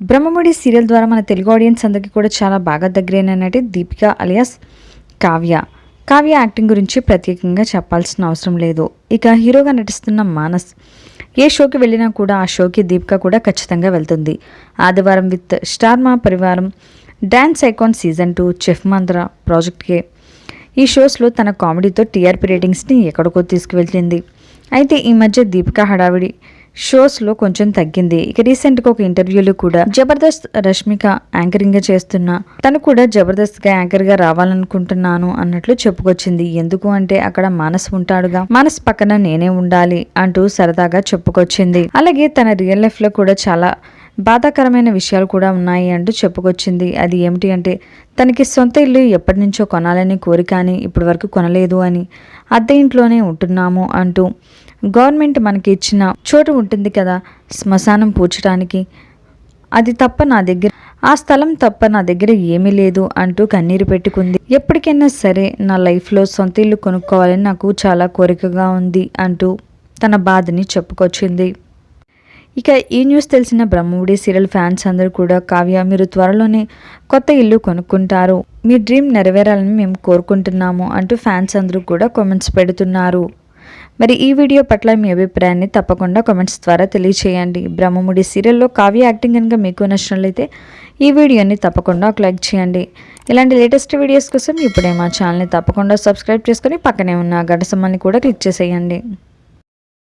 Brahmamudi serial ద్వారా మన Telugu audience అందరికీ కూడా చాలా బాగా దగ్గరైన నటి దీపిక అలియాస్ కావ్య. కావ్య యాక్టింగ్ గురించి ప్రత్యేకంగా చెప్పాల్సిన అవసరం లేదు. ఇక హీరోగా నటిస్తున్న మానస్. ఏ షోకి వెళ్ళినా కూడా ఆ షోకి దీపిక కూడా ఖచ్చితంగా వెళ్తుంది. ఆదివారం with star Maa Parivaram dance icon season two chef Mantra ప్రాజెక్ట్కే ఈ షోస్లో తన కామెడీతో టీఆర్పీ రేటింగ్స్ని ఎక్కడికో తీసుకువెళ్తుంది. అయితే ఈ మధ్య దీపిక హడావిడి షోస్లో కొంచెం తగ్గింది. ఇక రీసెంట్గా ఒక ఇంటర్వ్యూలో కూడా జబర్దస్త్ రష్మిక యాంకరింగ్ చేస్తున్న తను కూడా జబర్దస్త్గా యాంకర్గా రావాలనుకుంటున్నాను అన్నట్లు చెప్పుకొచ్చింది. ఎందుకు అంటే అక్కడ మానస్ ఉంటాడుగా. మానస్ పక్కన నేనే ఉండాలి అంటూ సరదాగా చెప్పుకొచ్చింది. అలాగే తన రియల్ లైఫ్లో కూడా చాలా బాధాకరమైన విషయాలు కూడా ఉన్నాయి అంటూ చెప్పుకొచ్చింది. అది ఏమిటి అంటే తనకి సొంత ఇల్లు ఎప్పటి నుంచో కొనాలని కోరిక అని ఇప్పటి వరకు కొనలేదు అని అద్దె ఇంట్లోనే ఉంటున్నాము అంటూ గవర్నమెంట్ మనకి ఇచ్చిన చోటు ఉంటుంది కదా శ్మశానం పూడ్చడానికి. అది తప్ప నా దగ్గర ఆ స్థలం తప్ప నా దగ్గర ఏమీ లేదు అంటూ కన్నీరు పెట్టుకుంది. ఎప్పటికైనా సరే నా లైఫ్లో సొంత ఇల్లు కొనుక్కోవాలని నాకు చాలా కోరికగా ఉంది అంటూ తన బాధని చెప్పుకొచ్చింది. ఇక ఈ న్యూస్ తెలిసిన బ్రహ్మముడి సీరియల్ ఫ్యాన్స్ అందరూ కూడా కావ్య మీరు త్వరలోనే కొత్త ఇల్లు కొనుక్కుంటారు. మీ డ్రీమ్ నెరవేరాలని మేము కోరుకుంటున్నాము అంటూ ఫ్యాన్స్ అందరూ కూడా కామెంట్స్ పెడుతున్నారు. మరి ఈ వీడియో పట్ల మీ అభిప్రాయాన్ని తప్పకుండా కామెంట్స్ ద్వారా తెలియచేయండి. బ్రహ్మముడి సీరియల్లో కావ్య యాక్టింగ్ కనుక మీకు నచ్చినట్లయితే ఈ వీడియోని తప్పకుండా ఒక లైక్ చేయండి. ఇలాంటి లేటెస్ట్ వీడియోస్ కోసం ఇప్పుడే మా ఛానల్ని తప్పకుండా సబ్స్క్రైబ్ చేసుకొని పక్కనే ఉన్న గంట సమ్మాన్ని కూడా క్లిక్ చేసేయండి.